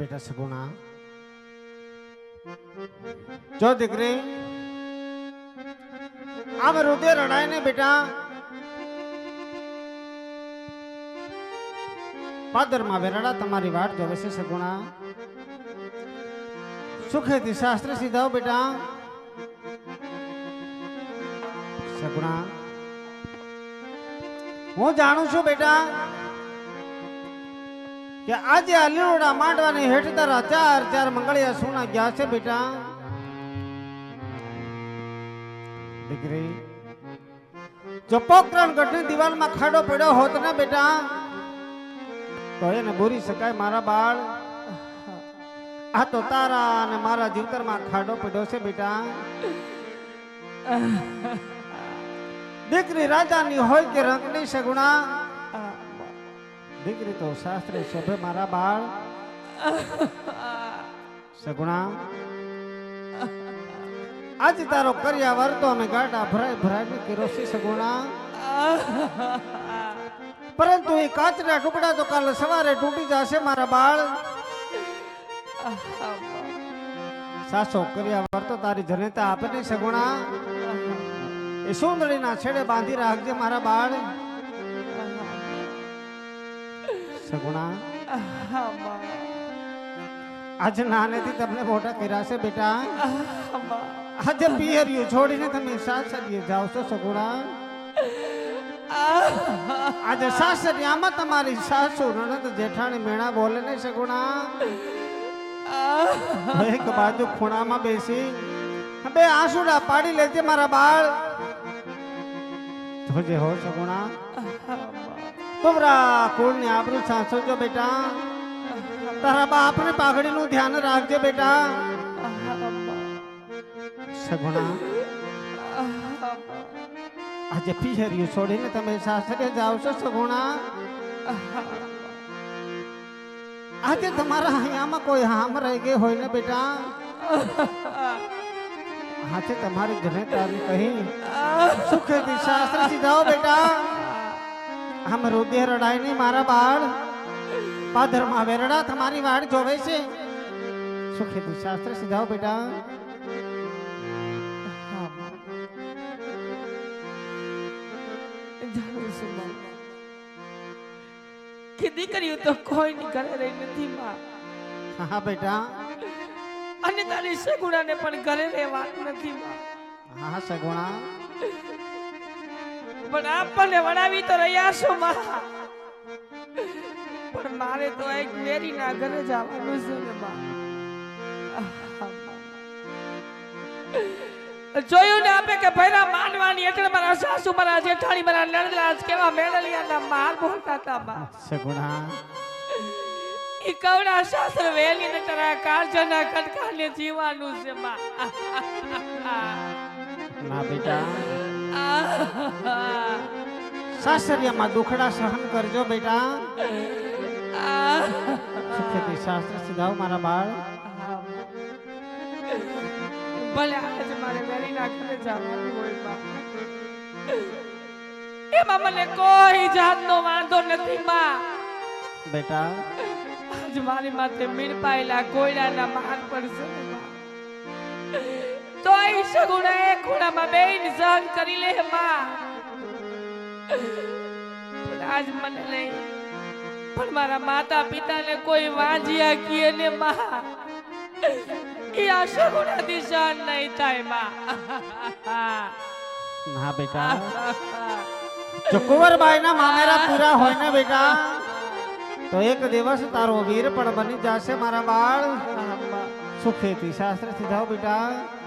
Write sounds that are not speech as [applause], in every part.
બેટા સગુણા. જો દીકરી, આમ હૃદય રડાય ને બેટા, પાદરમાં વેરાડા તમારી વાટ જોવે છે સગુણા. સુખેથી શાસ્ત્ર સીધાઓ બેટા. સગુણા, હું જાણું છું બેટા કે આજે આ લીલોડા માંડવાની હેઠ તારા ચાર ચાર મંગળિયા સોના ગયા છે બેટા. દીકરી, જો પોકરણ ગઢની દિવાલમાં ખાડો પડ્યો હોત ને બેટા, તો એને બોરી શકાય મારા બાળ. આ તો તારા અને મારા જીવતરમાં ખાડો પડ્યો છે બેટા. દીકરી, રાજાની હોય કે રંગની સગુણા દીકરી તો શાસ્ત્રે શોભે મારા બાળ? સગુણા? આજે તારો કર્યા વર્તો અમે ગાડા ભરાય ભરાય કિરોસી સગુણા? પરંતુ એ કાચના ટુકડા તો કાલે સવારે તૂટી જશે, મારા બાળ. સાસો કર્યા વર્તો તારી જનેતા આપે નહીં, સગુણા. એ સુંદરીના છેડે બાંધી રાખજે મારા બાળ. સગુણા. આજે નાનેથી તમને મોટા કર્યા છે બેટા. આજે પિયરિયું છોડીને તમે સાસરીએ જાઓ છો સગુણા. આજે સાસરિયામાં તમારી સાસુ નણંદ જેઠાણી મેણા બોલે ને સગુણા. એક બાજુ ખૂણામાં બેસી. બે આંસુડા પાડી લેજે મારા બાળ. જોજે હો સગુણા. તુમરા કુળની આબરૂ સાચવજો બેટા. તારા બાપને પાઘડીનું ધ્યાન રાખજે બેટા. સગુણા, આજે પિહરિયું છોડીને તમે સાસરે જાઓ છો સગુણા. આજે તમારા અહીંયામાં કોઈ હામ રહી ગઈ હોય ને બેટા. હાથે તમારી જનેતાની કહી, સુખેથી સાસરે સીધાઓ બેટા. આમ રૂબે રડાય નહીં મારા બાળ. પાદરમાં વેરડા તમારી વાડ જોવે છે. સુખેથી શાસ્ત્ર સીધાઓ બેટા. કે દીકરીઓ તો કોઈ ઘરે રહી નથી માં. હા બેટા. અને તારી સગુણાને પણ ઘરે રહેવાનું નથી માં. હા સગુણા. પણ આપણને વડાવી તો રહ્યા છો માં. પણ મારે તો એક મેરીના ઘરે જવાનું છે ને માં. જોયું ને આપે કે ભૈરા માંડવાની એટલે મારા સાસુ મારા જેઠાણી મારા નણદરાજ કેવા મેળલિયાના માર બોલતા હતા માં. સગુણા ઈ કવડા શાસ્ત્ર વેલી ને તારા કાળજાના કટકાને જીવાનું છે માં. ના બેટા. સાસરિયામાં દુખડા સહન કરજો બેટા. સુખેથી શાસ્ત્ર સિધાવ મારા બાળ. ભલે આજે મારે વેલીના નાખીને જવાનું હોય બાપ. એમાં મને કોઈ જાતનો વાંધો નથી માં. બેટા. આજ મારી માથે મીણપાયેલા કોયડાના માર પડશે ને માં. તો એ સગુણા એ ખૂણામાં બેન સહન કરી લે માં. પણ આજ મને નહીં. પણ મારા માતા પિતાને કોઈ વાંજિયા કીએ ને માં. એ આ સગુણા દિશા નહીં થાયમાં. ના બેટા. જો કુંવરબાઈના મામેરા પૂરા હોય ને બેટા તો એક દિવસ તારો વીર પણ બની જશે મારા બાળ. સુખેથી શાસ્ત્ર સીધાઓ બેટા.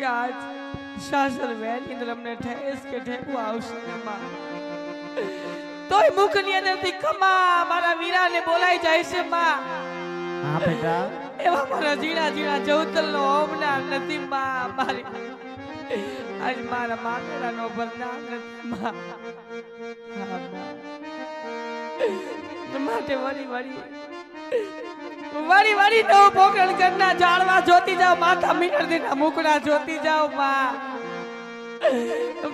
કે આજ સાસર વેલી અમને ઠેસ કે ઠેકું આવશે માં તોય મુખની અંદરથી ખમા મારા વીરાને બોલાઈ જાય છે માં. હા બેટા. એવા મારા જીણા જીણા જવતલનો હોમના નથી માં મારી આજ મારા મામેરાનો ભરનાર નથી માં. હા. માટે વળી વળી વળી વળી તો પોકરણ કરના જાળવા જોતી જાવ માથા મીટર દીના મુકડા જોતી જાવમાં.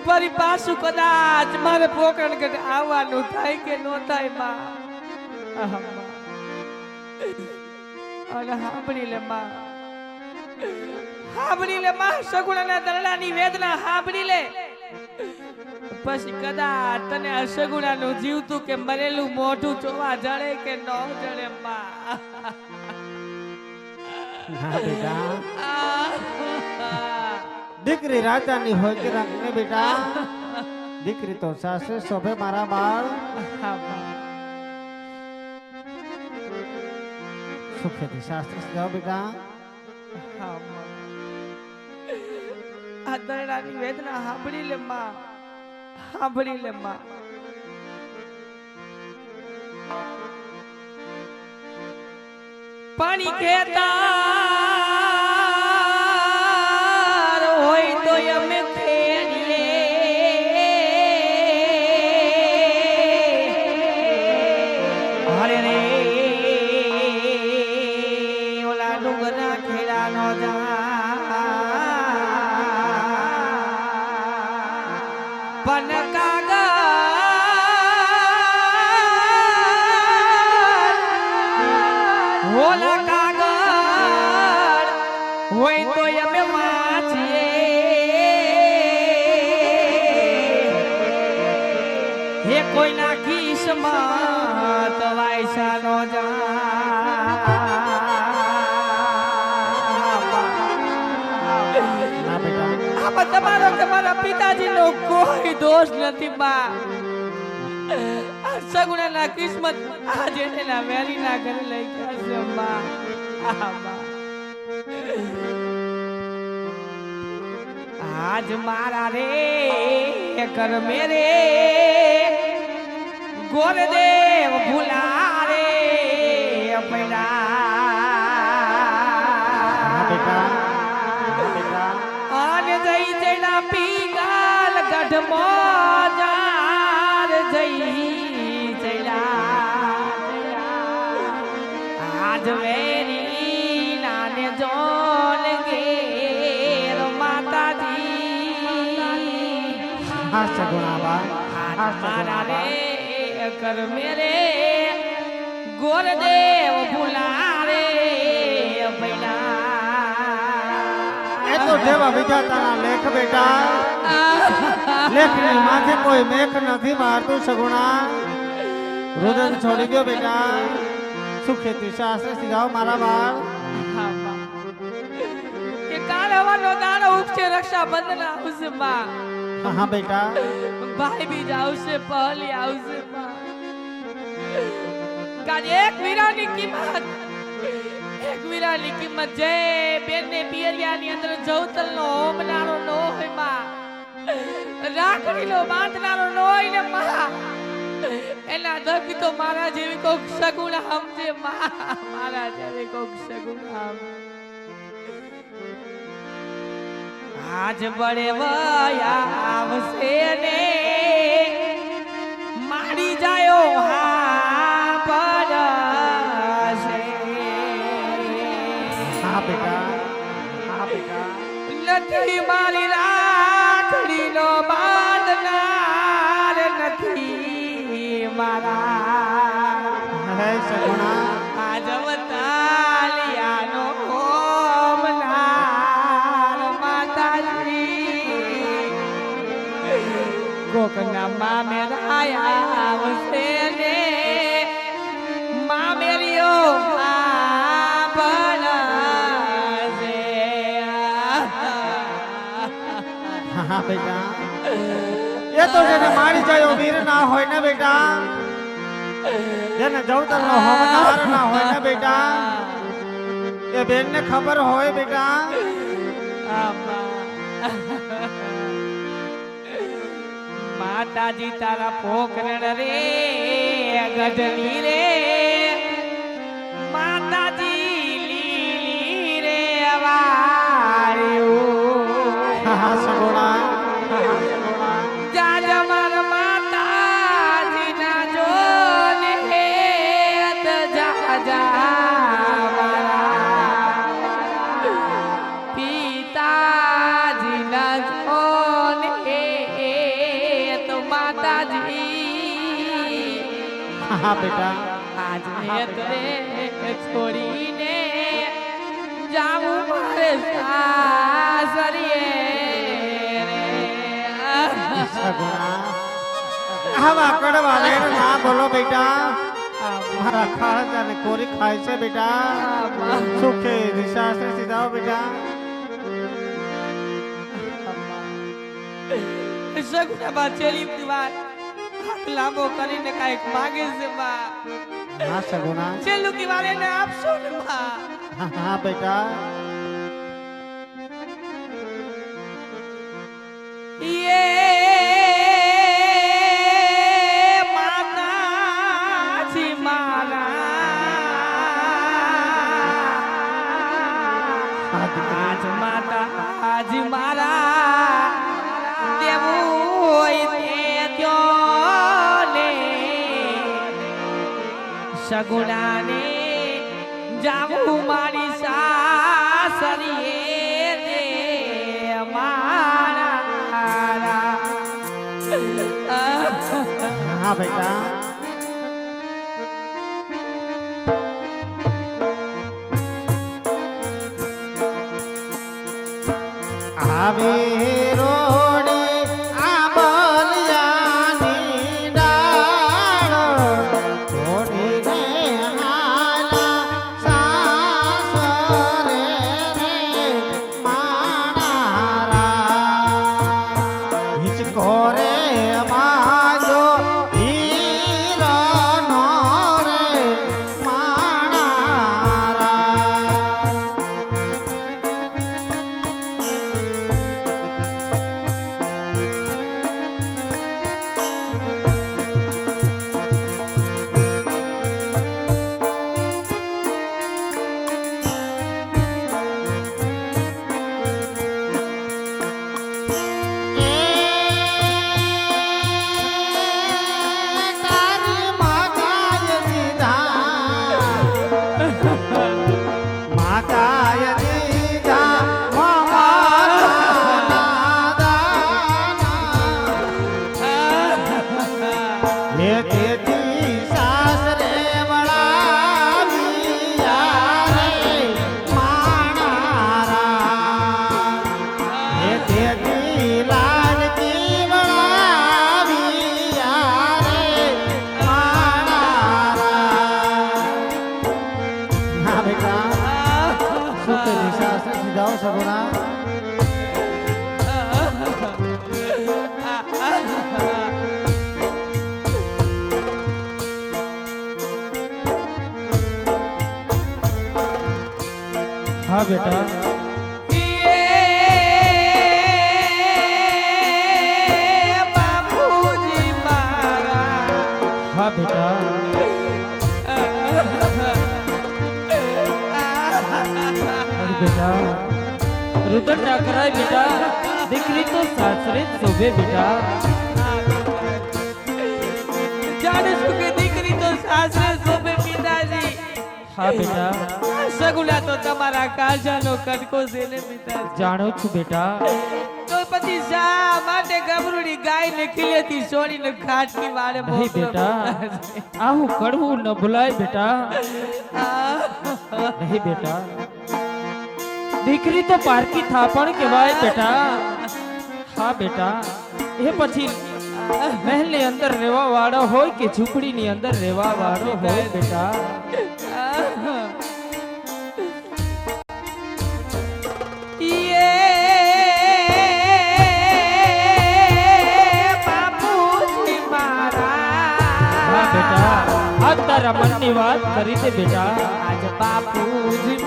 ફરી પાછું કદાચ મારે પોકરણ કટ આવવાનું થાય કે નો થાયમાં. અને સાંભળી લે માં. સાંભળી લે માં, સગુણાના દરડાની વેદના સાંભળી લે. પછી કદાચ તને અસગુણાનું જીવતું કે મરેલું મોઢું જોવા જડે કે ન જડે માં. ના બેટા. [laughs] દીકરી રાજાની હોય કે રંગને બેટા? દીકરી તો સાસરે શોભે મારા બાળ. સુખેથી શાસ્ત્ર જાઓ બેટા. આ દરડાની વેદના સાંભળી લે માં. સાંભળી લે માં પાણી ખેતર તો અમે વાંચીએ. હે કોઈના કિસ્મત વાયસાનો જા ના આમાં તમારો તમારા મારા પિતાજીનો કોઈ દોષ નથી, બા. આ સગુણાના કિસ્મત આજે એના વેલીના ઘરે લઈ ગયા છે, બા. આ, બા. આજ મારા રે કર મેરે. ગોરદેવ ભૂલા રે ના બેટા ના બેટા આને જઈ જઈના પીગાલ ગઢમો જાર જઈ જઈલા આજ વેરી હા સગુણા બા મારા રે ગોરદેવ ભૂલા. રે એ તો જેવા વિધાતાના લેખ બેટા. લેખની માથે કોઈ મેખ નથી મારતું સગુણા. રુદન છોડી ગયો બેટા. સુખેથી શાસ્ત્ર સીધાઓ મારા બાળ. કે કાલ હવાનો દાડો ઉગશે રક્ષાબંધન આવશે માં હા બેટા ભાઈ બીજ આવશે, પહેલી આવશે કાલ એક વીરાની કિંમત, એક વીરાની કિંમત જે બેનને પિયરિયાની અંદર જવતલનો હોમનારો નો હોયમાં. રાખડીનો બાંધનારો નો હોય ને માં. એના દર્દ તો મારા જેવી કોક સગુણ સમજે મારા જેવી કોક સગુણ સમજે. આજ બળે આવશે ને. મારી જાયો હા પડશે. હા બેટા હા બેટા. નથી મારી રાખડીનો બાંધનાર નથી મારા બેટા. એ તો જેને મારી જાય વીર ના હોય ને બેટા. જેને જવતર નો હોમનાર ના હોય ને બેટા. એ બેન ને ખબર હોય બેટા. માતાજી તારા પોકરણ રે, ગઢની રે. માતાજી હા બેટા. આજ નેત્રે છોડીને જાવું મારે સાસરીએ આવા કડવા વેર ના બોલો બેટા. મારા ખાળજાને કોરી ખાય છે બેટા. સુખે દિશાસ્ત્રી સીધાઓ બેટા. સગુણાબા છેલ્લી વાર હાથ લાંબો કરીને કાંઈક માગે છે માં હા સગુણા. છેલ્લું કી ને આપશો ને માં હા બેટા. સગુણાને જાવું મારી સાસરીએ રે મારા હા બેટા આવે. બેટા સુખ નિશાસ સીધાઓ સગુણા હા બેટા રુદન ટાકરાય બેટા દીકરી તો સાસરે શોભે બેટા. જાણે શું કે દીકરી તો સાસરે શોભે પિતાજી. હા બેટા. સગુલા તો તમારા કાજાનો કટકો છે ને પિતાજી. જાણું છું બેટા. તો પછી શા માટે ગબરુડી ગાય ને ખીલેતી સોડી ને ખાટની વાળે નહીં બેટા. આવું કડવું ન ભૂલાય બેટા. નહીં બેટા. દીકરી તો પારકી થાપણ કહેવાય બેટા. હા બેટા. એ પછી મહેલની અંદર રહેવા વાળો હોય કે ઝૂંપડી ની અંદર રહેવા વાળો હોય બેટા? તારા મનની વાત કરી દે બેટા. આજ બાપુજી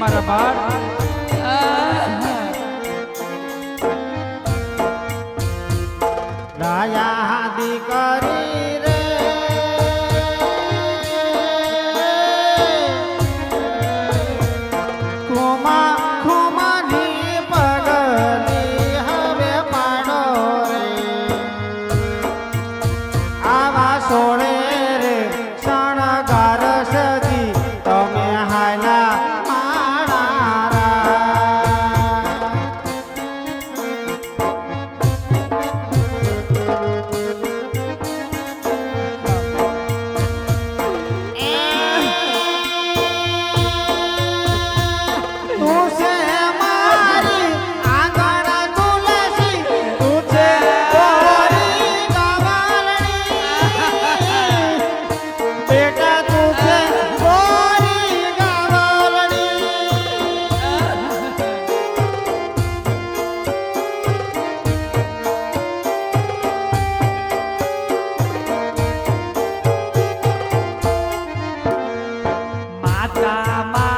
મારા બાળ માતા મા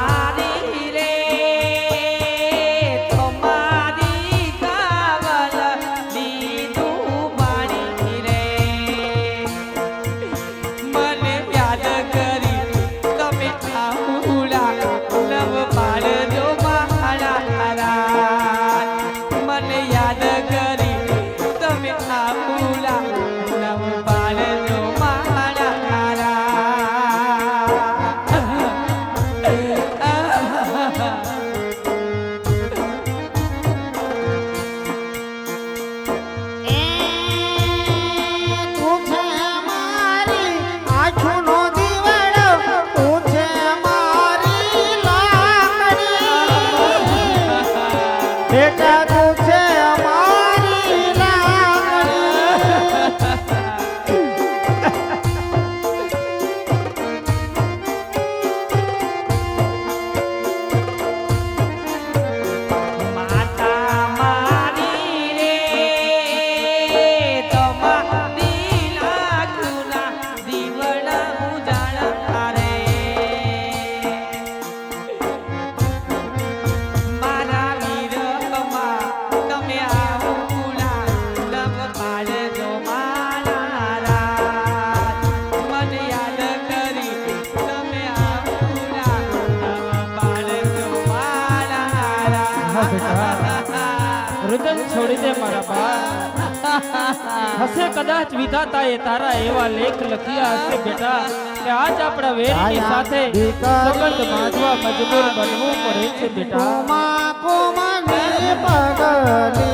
હશે કદાચ વિધાતાએ તારા એવા લેખ લખ્યા હશે બેટા કે આજ આપણા વેરની સાથે સંબંધ બાંધવા મજબૂર બનવું પડે છે બેટા. કોમા કોમા ને પગલે